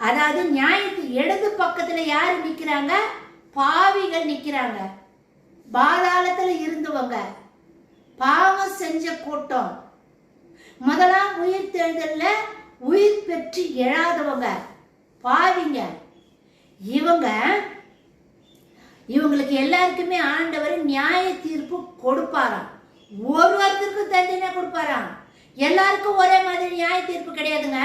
அதாவது நியாயத்து இடது பக்கத்துல யாரு நிக்கிறாங்க? பாவிகள் நிக்கிறாங்க. பாதாளத்துல இருந்தவங்க. பாவம் செஞ்ச கூட்டம். முதலாம் உயிர் தேர்தல்ல உயிர் பெற்று எழாதவங்க. பாவிங்க. இவங்க இவங்களுக்கு எல்லாருக்குமே ஆண்டவர் நியாய தீர்ப்பு கொடுப்பாராம். ஒருவருக்கும் தண்டனை கொடுப்பாராம். எல்லாருக்கும் ஒரே மாதிரி நியாய தீர்ப்பு கிடையாதுங்க.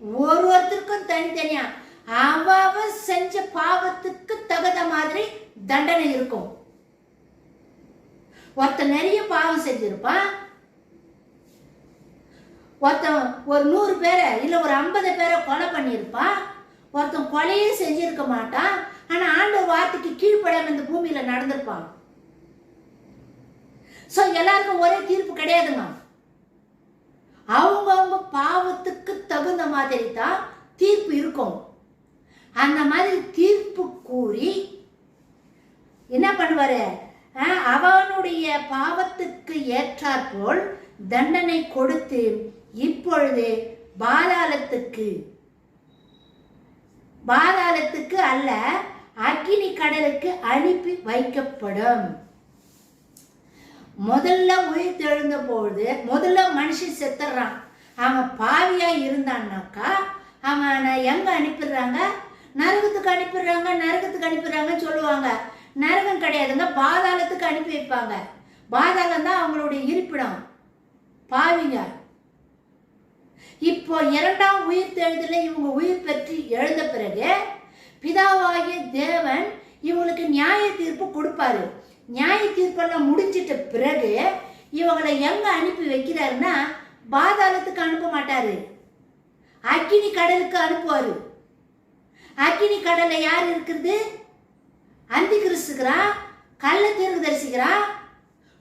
ஒரு ஒருத்தருக்கும் தனித்தனியா? அவ செஞ்ச பாவத்துக்கு தகுந்த மாதிரி தண்டனை இருக்கும். ஒருத்தன் நிறைய பாவம் செஞ்சிருப்பான். ஒருத்தன் ஒரு நூறு பேரை இல்லை ஒரு ஐம்பது பேரை கொலை பண்ணியிருப்பான். ஒருத்தன் கொலையே செஞ்சிருக்க மாட்டான். ஆனால் ஆண்டவர் வார்த்தைக்கு கீழ்ப்படாம இந்த பூமியில் நடந்திருப்பான். ஸோ எல்லாருக்கும் ஒரே தீர்ப்பு கிடையாதுங்க. அவங்கவுங்க பாவத்துக்கு மாதிரி தான் தீர்ப்பு இருக்கும். அந்த மாதிரி தீர்ப்பு கூறி என்ன பண்ணுவாரு? அவனுடைய பாவத்துக்கு ஏற்றாற்போல் தண்டனை கொடுத்து இப்பொழுது பாதாளத்துக்கு பாதாளத்துக்கு அல்ல அக்கினி கடலுக்கு அனுப்பி வைக்கப்படும். முதல்ல உயிர் தெழுந்த பொழுது முதல்ல மனுஷன் செத்துறான். அவன் பாவியாக இருந்தான்னாக்கா அவன் எங்கே அனுப்பிடுறாங்க? நரகத்துக்கு அனுப்பிடுறாங்க நரகத்துக்கு அனுப்பிடுறாங்கன்னு சொல்லுவாங்க. நரகம் கிடையாதுங்க பாதாளத்துக்கு அனுப்பி வைப்பாங்க. பாதாளம் தான் அவங்களுடைய இருப்பிடம். பாவிங்க. இப்போ இரண்டாம் உயிர் தெழுதல இவங்க உயிர் பெற்று எழுந்த பிறகு பிதாவாகிய தேவன் இவங்களுக்கு நியாய தீர்ப்பு கொடுப்பாரு. நியாய தீர்ப்பெல்லாம் முடிஞ்சிட்ட பிறகு இவங்களை எங்கே அனுப்பி வைக்கிறாருன்னா பாதாளத்துக்கு அனுப்ப மாட்டாரு. அக்கினி கடலுக்கு அனுப்புவாரு. அக்கினி கடல்ல யார் இருக்கிறது? அந்தி கிறிஸ்துக்கிறா கள்ள தீர்க்கதரிசிக்கிறான்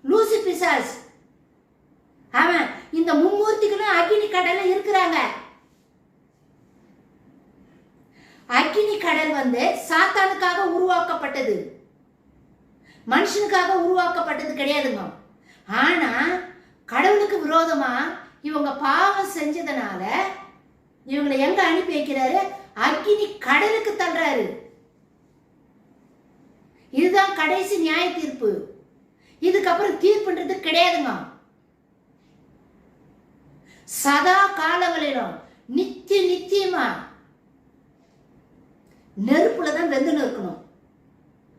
லூசி பிசாஸ். அவன் இந்த மும்மூர்த்திகளும் அக்கினி கடல்ல இருக்கிறாங்க. அக்கினி கடல் வந்து சாத்தானுக்காக உருவாக்கப்பட்டது. மனுஷனுக்காக உருவாக்கப்பட்டது கிடையாதுங்க. ஆனா கடவுளுக்கு விரோதமா இவங்க பாவம் செஞ்சதுனால இவங்களை எங்க அனுப்பி வைக்கிறாரு? அக்கினி கடலுக்கு தள்ளுறாரு. இதுதான் கடைசி நியாய தீர்ப்பு. இதுக்கப்புறம் தீர்ப்புன்றது கிடையாதுங்க. சதா காலங்களிலும் நித்திய நித்தியமா நெருப்புல தான் வெந்துன்னு இருக்கணும்